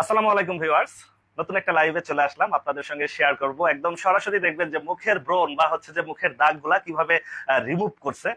আসসালামু আলাইকুম ভিউয়ার্স। নতুন একটা লাইভে চলে আসলাম। আপনাদের সঙ্গে শেয়ার করব। একদম সরাসরি দেখবেন যে মুখের ব্রণ বা হচ্ছে যে মুখের দাগগুলা কীভাবে রিমুভ করছে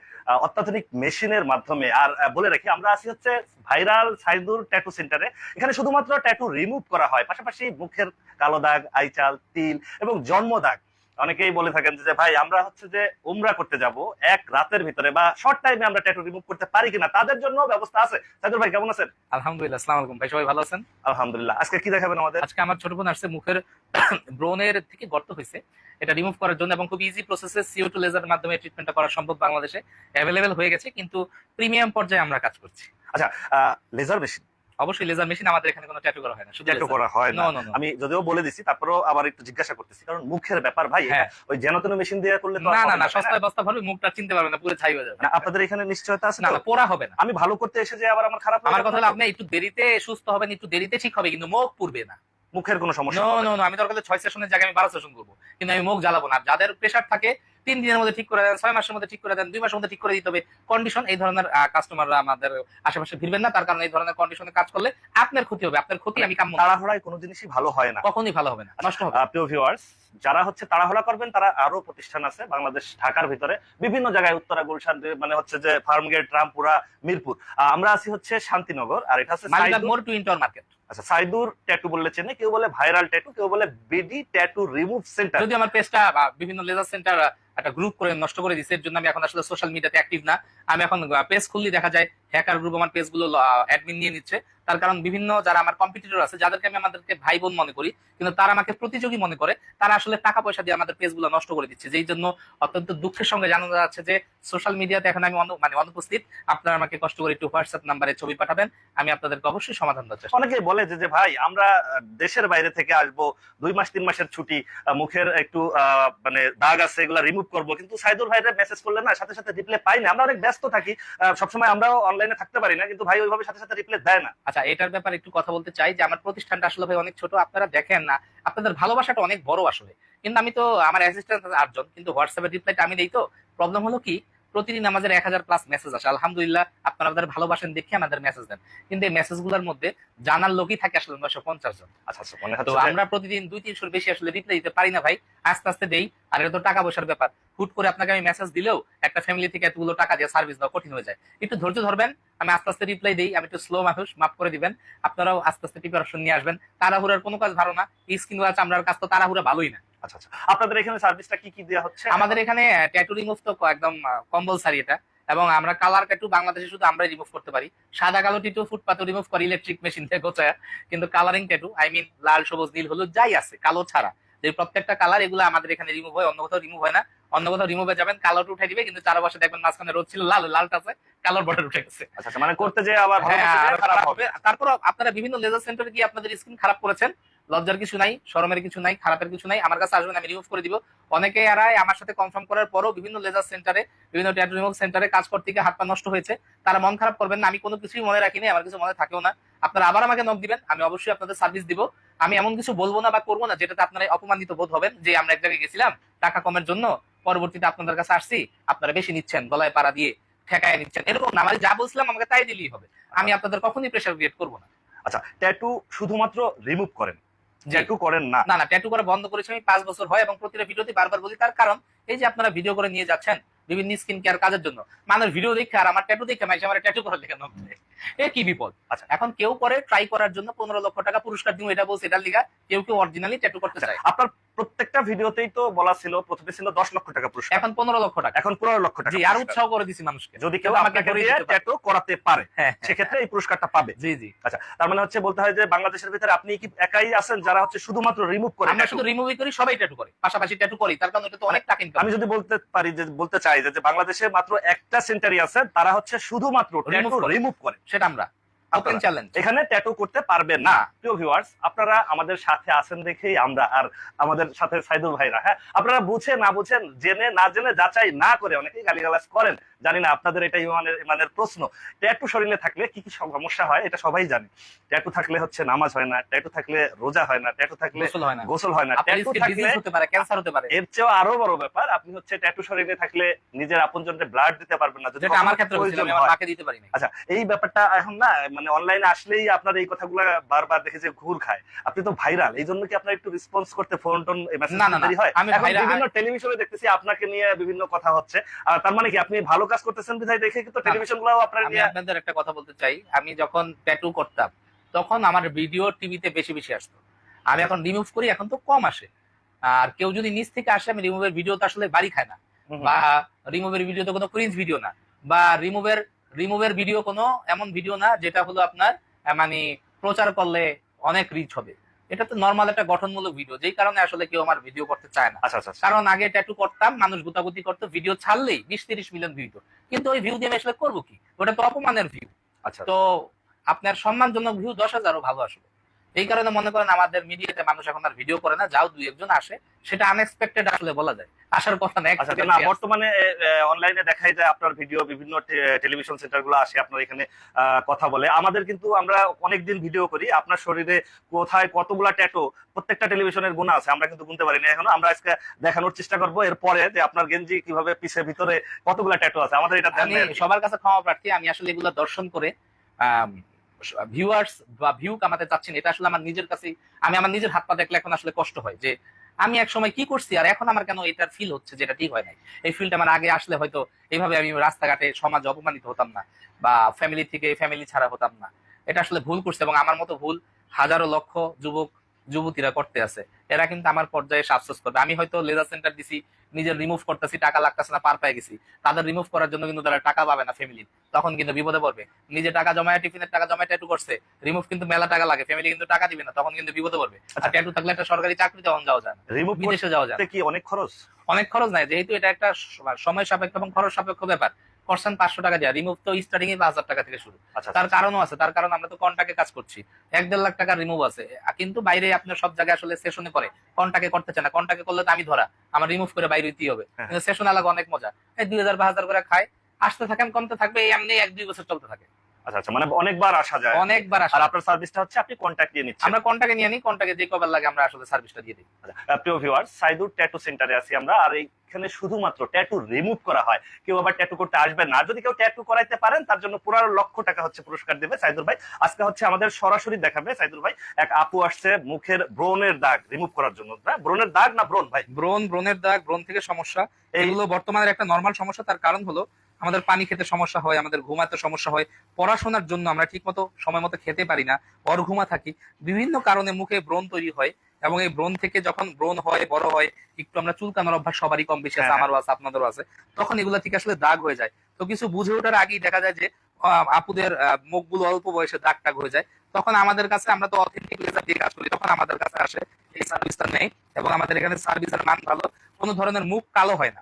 অত্যাধুনিক মেশিনের মাধ্যমে। আর বলে রাখি, আমরা আছি হচ্ছে ভাইরাল সাইদুর ট্যাটু সেন্টারে এখানে শুধুমাত্র ট্যাটু রিমুভ করা হয়। পাশাপাশি মুখের কালো দাগ আইচাল তিল এবং জন্ম দাগ অনেকেই বলে থাকেন যে ভাই আমরা হচ্ছে যে উমরা করতে যাব এক রাতের ভিতরে বা শর্ট টাইমে আমরা ট্যাটু রিমুভ করতে পারি কিনা তাদের জন্য ব্যবস্থা আছে। সাইদুর ভাই কেমন আছেন? আলহামদুলিল্লাহ আসসালামু আলাইকুম। ভাই সবাই ভালো আছেন? আলহামদুলিল্লাহ। আজকে কি দেখাবেন আমাদের? আজকে আমার ছোট বোন আসছে মুখের ব্রনের থেকে গর্ত হয়েছে। এটা রিমুভ করার জন্য এবং খুব ইজি প্রসেসে সিও টু লেজারের মাধ্যমে ট্রিটমেন্টটা করা সম্ভব বাংলাদেশে। অ্যাভেলেবেল হয়ে গেছে কিন্তু প্রিমিয়াম পর্যায়ে আমরা কাজ করছি। আচ্ছা লেজার মেশিন অবশ্যই লেজার মেশিন আমাদের এখানে কোনো ট্যাটু করা হয় না শুধু ট্যাটু করা হয় না. আমি যদিও বলে দিছি তারপরেও আবার একটু জিজ্ঞাসা করতেছি। কারণ মুখের ব্যাপার ভাই হ্যাঁ। ওই যেন তেন মেশিন দিয়ে করলে না না না সস্তায় বস্তা ভাবে মুখটা চিনতে পারবে না পুরো ছাই হয়ে যাবে। আপনাদের এখানে নিশ্চয়তা আছে না পোড়া হবে না। আমি ভালো করতে এসে যে আবার আমার খারাপ আমার কথা হলো আপনি একটু দেরিতে সুস্থ হবেন একটু দেরিতে ঠিক হবে কিন্তু মুখ পুড়বে না। মুখের কোনো সমস্যা নো। নো নো আমি দরকার হলে ছয় সেশনের জায়গায় আমি বারো সেশন করব কিন্তু আমি মুখ জ্বালাবো না। যাদের প্রেশার থাকে তিন দিনের মধ্যে ঠিক করে দেন ছয় মাসের মধ্যে ঠিক করে দেন দুই মাসের মধ্যে ঠিক করে দিতে হবে। কন্ডিশন এই ধরনের কাস্টমাররা আমাদের আশেপাশে ভিড়বেন না তার কারণে এই ধরনের কন্ডিশনে কাজ করলে আপনার ক্ষতি হবে আপনার ক্ষতি আমি কাম্য না। তাড়াহুড়ায় কোনো জিনিসই ভালো হয় না। কখনই ভালো হবে না নষ্ট হবে প্রিয় ভিউয়ার্স যারা হচ্ছে তাড়াহুড়া করবেন তারা আরও প্রতিষ্ঠান আছে বাংলাদেশ ঢাকার ভিতরে বিভিন্ন জায়গায় উত্তরা গুলশান মানে হচ্ছে যে ফার্মগেট রামপুরা মিরপুর। আমরা আছি হচ্ছে শান্তিনগর আর এটা হচ্ছে মোর টু ইন্টার মার্কেট। আচ্ছা সাইদুর ট্যাটু বললে চেনে কেউ বলে ভাইরাল ট্যাটু কেউ বলে বিডি ট্যাটু রিমুভ সেন্টার। যদি আমার পেজটা বিভিন্ন লেজার সেন্টার একটা গ্রুপ করে নষ্ট করে দিচ্ছে এর জন্য আমি এখন আসলে সোশ্যাল মিডিয়াতে অ্যাক্টিভ না। আমি এখন পেজ খুললে দেখা যায় হ্যাকার গ্রুপ আমার পেজগুলো অ্যাডমিন নিয়ে নিচ্ছে। তার কারণ বিভিন্ন যারা আমার কম্পিটিটর আছে যাদেরকে আমি আমাদেরকে ভাই বোন মনে করি কিন্তু তারা আমাকে প্রতিযোগী মনে করে তারা আসলে টাকা পয়সা দিয়ে আমাদের পেজগুলো নষ্ট করে দিচ্ছে। যেই জন্য অত্যন্ত দুঃখের সঙ্গে জানানো যাচ্ছে যে সোশ্যাল মিডিয়াতে এখন আমি মানে অনুপস্থিত। আপনারা আমাকে কষ্ট করে একটু হোয়াটসঅ্যাপ নাম্বারে ছবি পাঠাবেন। আমি আপনাদেরকে অবশ্যই সমাধান দেওয়ার চেষ্টা করব। অনেকে বলে যে ভাই আমরা দেশের বাইরে থেকে আসব দুই মাস তিন মাসের ছুটি মুখের একটু আহ, মানে দাগ আছে এগুলা রিমুভ করব। কিন্তু সাইদুর ভাইরে মেসেজ করলে না সাথে সাথে রিপ্লাই পাই না। আমরা অনেক ব্যস্ত থাকি সবসময় আমরাও অনলাইনে থাকতে পারি না কিন্তু ভাই ওইভাবে সাথে সাথে রিপ্লাই দেয় না। আচ্ছা এটার ব্যাপারে একটু কথা বলতে চাই যে আমার প্রতিষ্ঠানটা আসলে ভাই অনেক ছোট, আপনারা দেখেন না, আপনাদের ভালোবাসাটা অনেক বড় আসলে। কিন্তু আমি তো, আমার অ্যাসিস্ট্যান্ট আটজন, কিন্তু হোয়াটসঅ্যাপের রিপ্লাইটা আমি দিই তো। প্রবলেম হলো কি প্রতিদিন আমাদের এক হাজার প্লাস মেসেজ আসে। আলহামদুলিল্লাহ আপনারা আমাদের ভালোবাসেন দেখে আমাদের মেসেজ দেন। কিন্তু এই মেসেজগুলোর মধ্যে জানার লোকই থাকে আসলে নয়শো পঞ্চাশ জন। আচ্ছা আচ্ছা তো আমরা প্রতিদিন দুই তিনশোর বেশি আসলে রিপ্লাই দিতে পারি না ভাই। আস্তে আস্তে দেই আর এটা তো টাকা পয়সার ব্যাপার। হুট করে আপনাকে আমি মেসেজ দিলেও একটা ফ্যামিলি থেকে এতগুলো টাকা দিয়ে সার্ভিস দেওয়া কঠিন হয়ে যায়। একটু ধৈর্য ধরবেন আমি আস্তে আস্তে রিপ্লাই দিই আমি একটু স্লো মানুষ মাফ করে দিবেন। আপনারাও আস্তে আস্তে প্রিপারেশন নিয়ে আসবেন। তাড়াহুড়ার কোনো কাজ ভালো না। স্কিন ওয়াচ আমরার কাজ তো তাড়াহুড়া ভালোই না। আচ্ছা আচ্ছা। আপনাদের এখানে সার্ভিসটা কি কি দেওয়া হচ্ছে? আমাদের এখানে ট্যাটু রিমুভ তো একদম কম্পালসারি এটা। এবং আমরা কালার ট্যাটু বাংলাদেশে শুধু আমরাই রিমুভ করতে পারি। সাদা কালো টিটু ফুটপাতও রিমুভ করি ইলেকট্রিক মেশিন থেকে গোছায়। কিন্তু কালারিং ট্যাটু আই মিন লাল, সবুজ, নীল, হলুদ, যাই আছে, কালো ছাড়া। যে প্রত্যেকটা কালার এগুলো আমাদের এখানে রিমুভ হয়, অন্য কোথাও রিমুভ হয় না। অন্য কোথাও রিমুভে যাবেন কালোটা উঠে দিবে কিন্তু চারপাশে দেখবেন মাঝখানে রোদ ছিল লাল লালটা আছে কালোর বর্ডার উঠে গেছে। আচ্ছা আচ্ছা, মানে করতে যে আবার হ্যাঁ, আরও খারাপ হবে। তারপর আপনারা বিভিন্ন লেজার সেন্টারে গিয়ে আপনাদের স্কিন খারাপ করেছেন লজ্জার কিছু নাই শরমের কিছু নাই খারাপের কিছু নাই আমার কাছে আসবেন আমি রিমুভ করে দিব। অনেকে এরাই আমার সাথে কনফার্ম করার পরও বিভিন্ন লেজার সেন্টারে বিভিন্ন ট্যাটু রিমুভ সেন্টারে কাজ করতে গিয়ে হাত পা নষ্ট হয়েছে তারা মন খারাপ করবেন না আমি কোনো কিছুই মনে রাখিনি আমার কিছু মনে থাকেও না। আপনারা আবার আমাকে নক দিবেন আমি অবশ্যই আপনাদের সার্ভিস দিব। আমি এমন কিছু বলব না বা করব না যেটাতে আপনারা অপমানিত বোধ হবেন যে আমরা এক জায়গায় গেছিলাম টাকা কমের জন্য পরবর্তীতে আপনাদের কাছে আসছি আপনারা বেশি নিচ্ছেন গলায় পাড়া দিয়ে ঠেকায় নিচ্ছেন এরকম না। যা বলছিলাম আমাকে তাই দিলেই হবে। আমি আপনাদের কখনই প্রেশার ক্রিয়েট করব না। আচ্ছা ট্যাটু শুধুমাত্র রিমুভ করেন। ট্যাটু করেন না। না না ট্যাটু করা বন্ধ করেছি আমি পাঁচ বছর হয় এবং প্রতিটা ভিডিওতে বারবার বলি তার কারণ এই যে আপনারা ভিডিও করে নিয়ে যাচ্ছেন বিভিন্ন স্কিন কেয়ার কাজের জন্য মানুষ ভিডিও দেখে আর আমার ট্যাটু দেখে মাইসে আমার ট্যাটু লেখা নব্বই এ কি বিপদ? আচ্ছা। এখন কেউ করে ট্রাই করার জন্য পনেরো লক্ষ টাকা পুরস্কার দিব এটা বলছে এটার লিগা কেউ কেউ অরিজিনালি ট্যাটু করতে আচ্ছা, চায়। আপনার প্রত্যেকটা ভিডিওতেই তো বলা ছিল প্রথমে ছিল দশ লক্ষ টাকা পুরস্কার। এখন পনেরো লক্ষ টাকা। এখন পনেরো লক্ষ টাকা আর উৎসাহ করে দিছি মানুষকে। যদি কেউ আমাকে। ট্যাটু করাতে পারে হ্যাঁ সেক্ষেত্রে এই পুরস্কারটা পাবে। জি জি। আচ্ছা তার মানে হচ্ছে বলতে হয় যে বাংলাদেশের ভিতরে আপনি কি একাই আছেন যারা হচ্ছে শুধুমাত্র রিমুভ করে আমরা শুধু রিমুভই করি সবাই ট্যাটু করে। পাশাপাশি ট্যাটু করি তার কারণ এটা তো অনেক টাকা ইনকাম আমি যদি বলতে পারি যে বলতে চাই যে যে বাংলাদেশে মাত্র একটা সেন্টারই আছে তারা হচ্ছে শুধুমাত্র ট্যাটু রিমুভ করে। সেটা আমরা ওপেন আপনারা- চ্যালেঞ্জ এখানে ট্যাটু করতে পারবে না। প্রিয় ভিউয়ার্স আপনারা আমাদের সাথে আছেন দেখেই আমরা আর আমাদের সাথে সাইদুল ভাইরা হ্যাঁ? আপনারা বুঝে না বুঝেন জেনে না জেনে যাচাই না করে অনেকেই গালিগালাজ করেন। জানি না আপনাদের এটা ইমানের ইমানের প্রশ্ন। ট্যাটু শরীরে থাকলে কি কি সমস্যা হয় এটা সবাই জানে। ট্যাটু থাকলে হচ্ছে নামাজ হয় না ট্যাটু থাকলে রোজা হয় না ট্যাটু থাকলে গোসল হয় না। ট্যাটু থাকলে হতে পারে ক্যান্সার হতে পারে। এর চেয়েও আরও বড় ব্যাপার আপনি হচ্ছে ট্যাটু শরীরে থাকলে নিজের আপনজনকে ব্লাড দিতে পারবেন না। যেটা আমার ক্ষেত্রে হয়েছিল আমি আমার মাকে দিতে পারি না আচ্ছা এই ব্যাপারটা এখন না মানে অনলাইনে আসলেই আপনার এই কথাগুলো বারবার দেখে যে ঘুর খায়। আপনি তো ভাইরাল এই জন্য কি আপনার একটু রেসপন্স করতে ফোন টোন হয়? বিভিন্ন টেলিভিশনে দেখতেছি আপনাকে নিয়ে বিভিন্ন কথা হচ্ছে। আর তার মানে কি আপনি ভালো কাজ করতেছেন বিধায় দেখে কিন্তু টেলিভিশনগুলো আপনার আপনাদের একটা কথা বলতে চাই। আমি যখন ট্যাটু করতাম তখন আমার ভিডিও টিভিতে বেশি বেশি আসতো। আমি এখন রিমুভ করি এখন তো কম আসে। আর কেউ যদি নিচ থেকে আসে আমি রিমুভের ভিডিও তো আসলে বাড়ি খায় না। বা রিমুভের ভিডিও তো কোনো ক্রিঞ্জ ভিডিও না। বা রিমুভের রিমুভের ভিডিও কোনো এমন ভিডিও না যেটা হলো আপনার মানে প্রচার করলে অনেক রিচ হবে। এটা তো নর্মাল একটা গঠনমূলক ভিডিও যেই কারণে আসলে কেউ আমার ভিডিও করতে চায় না। আচ্ছা আচ্ছা আচ্ছা। কারণ আগে ট্যাটু করতাম মানুষ গুতাগুতি করতো ভিডিও ছাড়লেই বিশ তিরিশ মিলিয়ন ভিউ তো। কিন্তু ওই ভিউ দিয়ে আমি আসলে করব কি? ওটা তো অপমানের ভিউ আচ্ছা তো আপনার সম্মানজনক ভিউ দশ হাজারও ভালো আসবে। এই কারণে মনে করেন আমাদের মিডিয়াতে মানুষ এখন আর ভিডিও করে না যাও দুই একজন আসে সেটা আনএক্সপেক্টেড আসলে বলা যায়। আসার কথা না আচ্ছা। বর্তমানে অনলাইনে দেখাই যায় আপনার ভিডিও বিভিন্ন টেলিভিশন সেন্টারগুলো আসে আপনার এখানে কথা বলে। আমাদের কিন্তু আমরা অনেকদিন ভিডিও করি আপনার শরীরে কোথায় কতগুলা ট্যাটু প্রত্যেকটা টেলিভিশনের গুণা আছে আমরা কিন্তু গুনতে পারি না। এখনও আমরা আজকে দেখানোর চেষ্টা করব এরপরে যে আপনার গেঞ্জি কীভাবে পিছের ভিতরে কতগুলা ট্যাটু আছে আমাদের এটা সবার কাছে ক্ষমা প্রার্থী আমি আসলে এগুলো দর্শন করে ভিউয়ার্স বা ভিউ কামাতে চাচ্ছেন, এটা আসলে আমার নিজের কাছে আমি আমার নিজের হাত পা দেখলে এখন আসলে কষ্ট হয় যে আমি এক সময় কি করছি আর এখন আমার কেন এটা ফিল হচ্ছে যেটা ঠিক হয় নাই? এই ফিলটা আমার আগে আসলে হয়তো এইভাবে আমি রাস্তাঘাটে সমাজ অপমানিত হতাম না বা ফ্যামিলি থেকে ফ্যামিলি ছাড়া হতাম না। এটা আসলে ভুল করছে এবং আমার মতো ভুল হাজারো লক্ষ যুবক যুবতীরা করতে আছে। এরা কিন্তু আমার পর্যায়ে এসে আফসোস করবে। আমি হয়তো লেজার সেন্টার দিছি নিজের রিমুভ করতেছি টাকা লাগতেছে না পার পেয়ে গেছি। তাদের রিমুভ করার জন্য কিন্তু তারা টাকা পাবে না ফ্যামিলি তখন কিন্তু বিপদে পড়বে। নিজে টাকা জমায় টিফিনের টাকা জমায় ট্যাটু করছে রিমুভ কিন্তু মেলা টাকা লাগে ফ্যামিলি কিন্তু টাকা দিবে না তখন কিন্তু বিপদে পড়বে। আর ট্যাটু থাকলে একটা সরকারি চাকরি তখন যাওয়া যায় রিমুভ বিদেশে যাওয়া যায়। কি অনেক খরচ? অনেক খরচ নাই যেহেতু এটা একটা সময় সাপেক্ষ এবং খরচ সাপেক্ষ ব্যাপার। করছেন পাঁচশো টাকা দেওয়া রিমুভ তো স্টার্টিং এ পাঁচ হাজার টাকা থেকে শুরু। আচ্ছা তার কারণও আছে তার কারণ আমরা তো কন্টাকে কাজ করছি। এক দেড় লাখ টাকা রিমুভ আছে। কিন্তু বাইরে আপনার সব জায়গায় আসলে সেশনে করে কন্টাকে করতে চায় না। কন্টাকে করলে তো আমি ধরা। আমার রিমুভ করে বাইরে দিতে হবে। হ্যাঁ। সেশন আলাদা অনেক মজা। এই দুই হাজার পাঁচ হাজার করে খায়। আসতে থাকেন কমতে থাকবে এই এমনি এক দুই বছর চলতে থাকে। আচ্ছা আচ্ছা মানে অনেকবার আসা যায় অনেকবার আসে আর আপনার সার্ভিসটা হচ্ছে আপনি কন্ট্যাক্ট দিয়ে নিচ্ছেন। আমরা কন্টাকে নিয়ে নিই কন্টাকে যে কবার লাগে আমরা আসলে সার্ভিসটা দিয়ে দিই। আচ্ছা, প্রিয় ভিউয়ার সাইদুর ট্যাটু সেন্টারে আছি আমরা আর এখানে শুধুমাত্র ট্যাটু রিমুভ করা হয়। কেউ আবার ট্যাটু করতে আসবেন না। যদি কেউ ট্যাটু করাইতে পারেন তার জন্য পুরো লক্ষ টাকা হচ্ছে পুরস্কার দেবে সাইদুর ভাই। আজকে হচ্ছে আমাদের সরাসরি দেখাবে সাইদুর ভাই এক আপু আসছে মুখের ব্রনের দাগ রিমুভ করার জন্য। ব্রনের দাগ না ব্রন ভাই? ব্রণ ব্রণের দাগ ব্রণ থেকে সমস্যা। এগুলো বর্তমানে একটা নর্মাল সমস্যা তার কারণ হলো আমাদের পানি খেতে সমস্যা হয় আমাদের ঘুমাতে সমস্যা হয়। পড়াশোনার জন্য আমরা ঠিকমতো সময় মতো খেতে পারি না অর্ঘুমা থাকি। বিভিন্ন কারণে মুখে ব্রণ তৈরি হয় এবং এই ব্রণ থেকে যখন ব্রণ হয় বড় হয় একটু আমরা চুলকানোর অভ্যাস সবারই কম বেশি আছে হ্যাঁ, আমারও আছে আপনাদেরও আছে তখন এগুলো থেকে আসলে দাগ হয়ে যায়। তো কিছু বুঝে ওঠার আগেই দেখা যায় যে আপুদের মুখগুলো অল্প বয়সে দাগ টাগ হয়ে যায়। তখন আমাদের কাছে আমরা তো অথেন্টিক লেজার দিয়ে কাজ করি তখন আমাদের কাছে আসে এই সার্ভিসটা নেই এবং আমাদের এখানে সার্ভিসের মান ভালো। কোনো ধরনের মুখ কালো হয় না।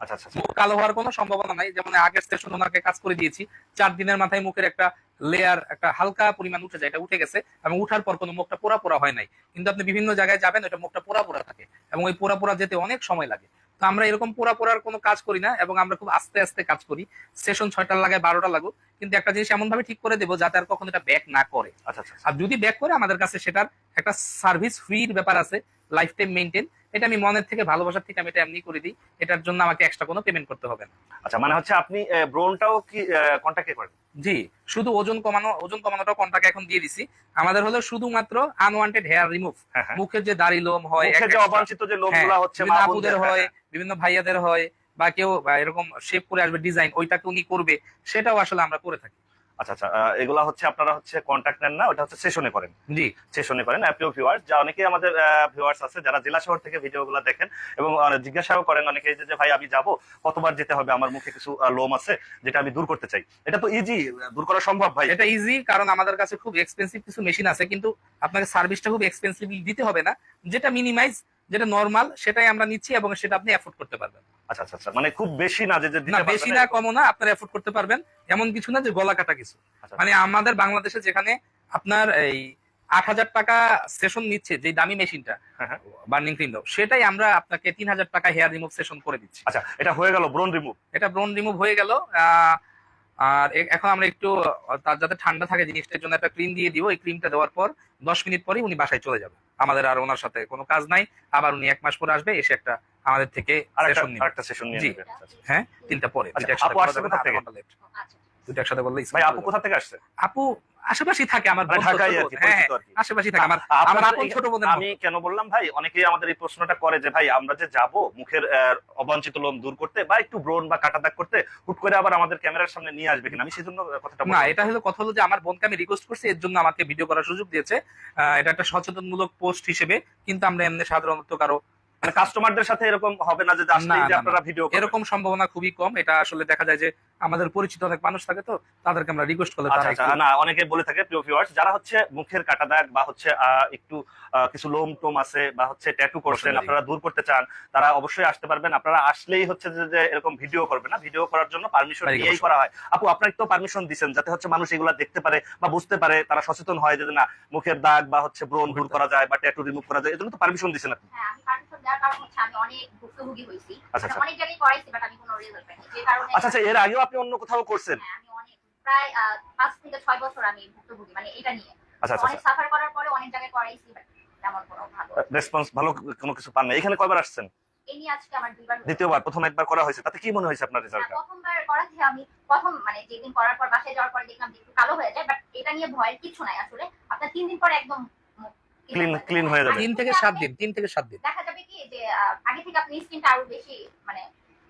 আচ্ছা আচ্ছা আচ্ছা। কালো হওয়ার কোনো সম্ভাবনা নাই। যেমন আগের স্টেশন ওনাকে কাজ করে দিয়েছি। চার দিনের মাথায় মুখের একটা লেয়ার একটা হালকা পরিমাণ উঠে যায় এটা উঠে গেছে এবং উঠার পর কোনো মুখটা পোড়া পোড়া হয় নাই। কিন্তু আপনি বিভিন্ন জায়গায় যাবেন ওটা মুখটা পোড়া পোড়া থাকে এবং ওই পোড়া পোড়া যেতে অনেক সময় লাগে। তো আমরা এরকম পোড়া পোড়ার কোনো কাজ করি না এবং আমরা খুব আস্তে আস্তে কাজ করি। সেশন ছয়টার লাগায় বারোটা লাগুক। কিন্তু একটা জিনিস এমন ভাবে ঠিক করে দেবো যাতে আর কখনো এটা ব্যাক না করে। আচ্ছা আচ্ছা আর যদি ব্যাক করে আমাদের কাছে সেটার একটা সার্ভিস ফ্রির ব্যাপার আছে লাইফ টাইম মেনটেন এটা আমি মনের থেকে ভালোবাসার থেকে আমি এটা এমনি করে দিই। এটার জন্য আমাকে এক্সট্রা কোনো পেমেন্ট করতে হবে না। আচ্ছা মানে হচ্ছে আপনি ব্রনটাও কি কন্ট্যাক্টে করেন? জি শুধু ওজন কমানো ওজন কমানোটা কন্টাকে এখন দিয়ে দিছি। আমাদের হলো শুধুমাত্র আনওয়ান্টেড হেয়ার রিমুভ হ্যাঁ হ্যাঁ। মুখের যে দাড়ি লোম হয় যে অবাঞ্ছিত যে হ্যাঁ, লোমগুলা হচ্ছে বিভিন্ন মা আপুদের হয় হ্যাঁ, বিভিন্ন ভাইয়াদের হয় বা কেউ এরকম শেপ করে আসবে ডিজাইন ওইটাকে উনি করবে সেটাও আসলে আমরা করে থাকি। আচ্ছা আচ্ছা এগুলা হচ্ছে আপনারা হচ্ছে কন্ট্যাক্ট নেন না ওটা হচ্ছে সেশনে করেন। জি। সেশনে করেন ভিউয়ার্স যা অনেকেই আমাদের ভিউয়ার্স আছে যারা জেলা শহর থেকে ভিডিওগুলো দেখেন এবং জিজ্ঞাসাও করেন অনেকে যে ভাই আমি যাব কতবার যেতে হবে? আমার মুখে কিছু লোম আছে যেটা আমি দূর করতে চাই। এটা তো ইজি দূর করা সম্ভব ভাই। এটা ইজি কারণ আমাদের কাছে খুব এক্সপেন্সিভ কিছু মেশিন আছে কিন্তু আপনাকে সার্ভিসটা খুব এক্সপেন্সিভ দিতে হবে না যেটা মিনিমাইজ যেটা নর্মাল সেটাই আমরা নিচ্ছি এবং সেটা আপনি অ্যাফোর্ড করতে পারবেন। আচ্ছা আচ্ছা আচ্ছা। মানে খুব বেশি না যে না বেশি না কমও না আপনারা অ্যাফোর্ড করতে পারবেন। এমন কিছু না যে গলা কাটা কিছু। আচ্ছা, মানে আমাদের বাংলাদেশে যেখানে আপনার এই আট হাজার টাকা সেশন নিচ্ছে যে দামি মেশিনটা। বার্নিং ক্রিম দাও সেটাই আমরা আপনাকে তিন হাজার টাকা হেয়ার রিমুভ সেশন করে দিচ্ছি। আচ্ছা এটা হয়ে গেল ব্রন রিমুভ এটা ব্রোন রিমুভ হয়ে গেল আহ, আর এখন আমরা একটু তার যাতে ঠান্ডা থাকে জিনিসটার জন্য একটা ক্রিম দিয়ে দিব। এই ক্রিমটা দেওয়ার পর দশ মিনিট পরে উনি বাসায় চলে যাবে। আমাদের আর ওনার সাথে কোনো কাজ নাই। আবার উনি এক মাস পরে আসবে এসে একটা আমাদের থেকে আরেকটা সেশন জি। আচ্ছা, আচ্ছা। হ্যাঁ তিনটা পরে। আচ্ছা, একসাথে আপু কোথা থেকে আসছে? আপু আশেপাশেই থাকে আমার মানে বোন ঢাকায় বোন। হ্যাঁ হ্যাঁ, আশেপাশেই থাকে আমার আপন ছোট বোনের আমি কেন বললাম ভাই? অনেকেই আমাদের এই প্রশ্নটা করে যে ভাই আমরা যে যাব মুখের আহ, অবাঞ্ছিত লোম দূর করতে বা একটু ব্রণ বা কাটা দাগ করতে হুট করে আবার আমাদের ক্যামেরার সামনে নিয়ে আসবে কিনা? আমি সেই জন্য কথাটা না এটা হলো কথা হলো যে আমার বোনকে আমি রিকোয়েস্ট করছি এর জন্য আমাকে ভিডিও করার সুযোগ দিয়েছে। এটা একটা সচেতনমূলক পোস্ট হিসেবে কিন্তু আমরা এমনি সাধারণত কারও মানে কাস্টমারদের সাথে এরকম হবে না যে আসলেই যে আপনারা ভিডিও এরকম সম্ভাবনা খুবই কম। এটা আসলে দেখা যায় যে আমাদের পরিচিত অনেক মানুষ থাকে তো তাদেরকে আমরা রিকোয়েস্ট করলে আচ্ছা তারা আচ্ছা না অনেকে বলে থাকে প্রিয় ভিউয়ার্স যারা হচ্ছে মুখের কাটা দাগ বা হচ্ছে আহ, একটু আহ, কিছু লোম টোম আছে বা হচ্ছে ট্যাটু করছেন আপনারা দূর করতে চান তারা অবশ্যই আসতে পারবেন। আপনারা আসলেই হচ্ছে যে এরকম ভিডিও করবে না। ভিডিও করার জন্য পারমিশন good. করা হয়। আপু আপনার তো পারমিশন দিচ্ছেন যাতে হচ্ছে মানুষ এগুলা দেখতে পারে বা বুঝতে পারে তারা সচেতন হয় যে না মুখের দাগ বা হচ্ছে ব্রণ দূর করা যায় বা ট্যাটু রিমুভ করা যায় এজন্য তো পারমিশন দিচ্ছেন আপনি। আমি পারমিশন দেওয়ার কারণ হচ্ছে আমি অনেক ভুক্তভোগী হয়েছি। আচ্ছা, মানে আচ্ছা। অনেক জায়গায় করাইছি বাট আমি কোনো রেজাল্ট পাইনি। যে কারণে আচ্ছা আচ্ছা এর আগেও আপনি অন্য কোথাও করছেন? হ্যাঁ, আমি অনেক প্রায় পাঁচ থেকে ছয় বছর আমি ভুক্তভোগী মানে এটা নিয়ে। আচ্ছা আচ্ছা অনেক সাফার করার পরে অনেক জায়গায় করাইছি তেমন কোনো ভালো রেসপন্স ভালো কোনো কিছু পান না এখানে কয়বার আসছেন? এই নিয়ে আজকে আমার দ্বিতীয়বার প্রথম একবার করা হয়েছে। তাতে কি মনে হয়েছে আপনার হ্যাঁ, প্রথমবার করাতে আমি প্রথম মানে যেদিন করার পর বাসায় যাওয়ার পরে দেখলাম একটু কালো হয়ে যায় বাট এটা নিয়ে ভয়ের কিছু নাই আসলে। আপনার তিন দিন পরে একদম clean Clean- হয়ে যাবে। তিন থেকে সাত দিন তিন থেকে সাত দিন। দেখা যাবে কি যে আহ, আগে থেকে আপনি স্কিনটা আরও বেশি মানে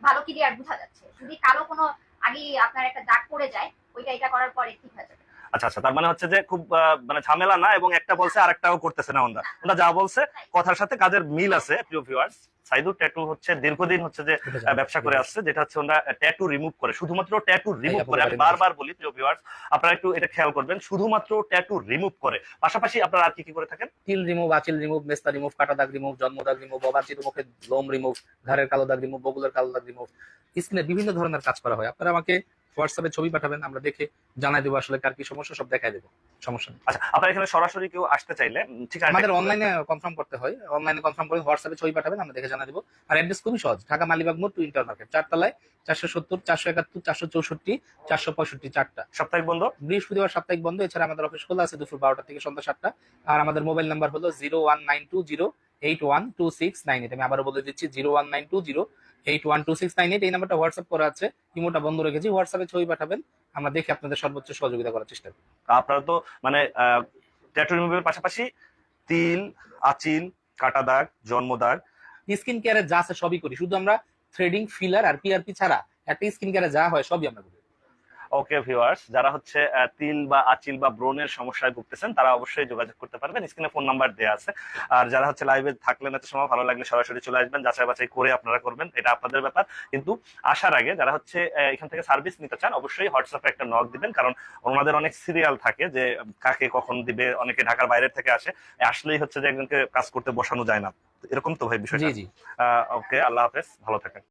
ভালো ক্লিয়ার বোঝা যাচ্ছে। যদি কালো কোনো আগে আপনার একটা দাগ পড়ে যায় ওইটা এটা করার পরে ঠিক হয়ে যাবে। আচ্ছা আচ্ছা তার মানে হচ্ছে যে খুব মানে ঝামেলা না এবং একটা বলছে আরেকটাও করতেছে না ওনারা। ওনারা যা বলছে কথার সাথে কাজের মিল আছে প্রিয় ভিউয়ার্স সাইদুর ট্যাটু হচ্ছে দীর্ঘদিন হচ্ছে যে ব্যবসা করে আসছে যেটা হচ্ছে ওনারা ট্যাটু রিমুভ করে। শুধুমাত্র ট্যাটু রিমুভ করে। আমি বারবার বলি প্রিয় ভিউয়ার্স আপনারা একটু এটা খেয়াল করবেন শুধুমাত্র ট্যাটু রিমুভ করে। পাশাপাশি আপনারা আর কি কি করে থাকেন? তিল রিমুভ আচিল রিমুভ মেস্তা রিমুভ কাটা দাগ রিমুভ জন্ম দাগ রিমুভ অবাঞ্ছিত মুখের লোম রিমুভ ঘাড়ের কালো দাগ রিমুভ বগুলের কালো দাগ রিমুভ স্কিনে বিভিন্ন ধরনের কাজ করা হয়। আপনারা আমাকে হোয়াটসঅ্যাপে ছবি পাঠাবেন আমরা দেখে জানাই দেবো আসলে কার কি সমস্যা সব দেখাই দেবো। সমস্যা নেই। আচ্ছা আপনারা এখানে সরাসরি কেউ আসতে চাইলে ঠিক আছে আমাদের অনলাইনে কনফার্ম করতে হয়। অনলাইনে কনফার্ম করে হোয়াটসঅ্যাপে ছবি পাঠাবেন আমরা দেখে জানাই দেবো। আর অ্যাড্রেস খুবই সহজ ঢাকা মালিবাগ মোড় টু ইন্টার মার্কেট চারতলায় চারশো সত্তর চারশো একাত্তর চারশো চৌষট্টি চারশো পঁয়ষট্টি চারটা। সাপ্তাহিক বন্ধ? বৃহস্পতিবার সাপ্তাহিক বন্ধ এছাড়া আমাদের অফিস খোলা আছে দুপুর বারোটা থেকে সন্ধ্যা সাতটা। আর আমাদের মোবাইল নাম্বার হলো zero one nine two zero eight one two six nine eight আমি আবারও বলে দিচ্ছি zero one nine two zero eight one two six nine eight এই নাম্বারটা হোয়াটসঅ্যাপ করা আছে। ইমোটা বন্ধ রেখেছি হোয়াটসঅ্যাপে ছবি পাঠাবেন। আমরা দেখে আপনাদের সর্বোচ্চ সহযোগিতা করার চেষ্টা করি। আপনারা তো মানে ট্যাটু রিমুভের পাশাপাশি তিল আচিল কাটা দাগ জন্ম দাগ স্কিন কেয়ারে যা আছে সবই করি। শুধু আমরা থ্রেডিং ফিলার আর পিআরপি ছাড়া একটা স্কিন কেয়ারে যা হয় সবই আমরা করি। ওকে ভিউয়ার্স যারা হচ্ছে তিল বা আচিল বা ব্রণের সমস্যায় ভুগতেছেন তারা অবশ্যই যোগাযোগ করতে পারবেন। স্ক্রিনে ফোন নাম্বার দেওয়া আছে। আর যারা হচ্ছে লাইভে থাকলেন এত সময় ভালো লাগলে সরাসরি চলে আসবেন। যাচাই বাছাই করে আপনারা করবেন। এটা আপনাদের ব্যাপার। কিন্তু আসার আগে যারা হচ্ছে এখান থেকে সার্ভিস নিতে চান অবশ্যই হোয়াটসঅ্যাপে একটা নক দিবেন। কারণ ওনাদের অনেক সিরিয়াল থাকে যে কাকে কখন দিবে অনেকে ঢাকার বাইরে থেকে আসে। আসলেই হচ্ছে যে একজনকে কাজ করতে বসানো যায় না। এরকম তো ভাই জি বিষয়টা ওকে আল্লাহ হাফেজ। ভালো থাকেন।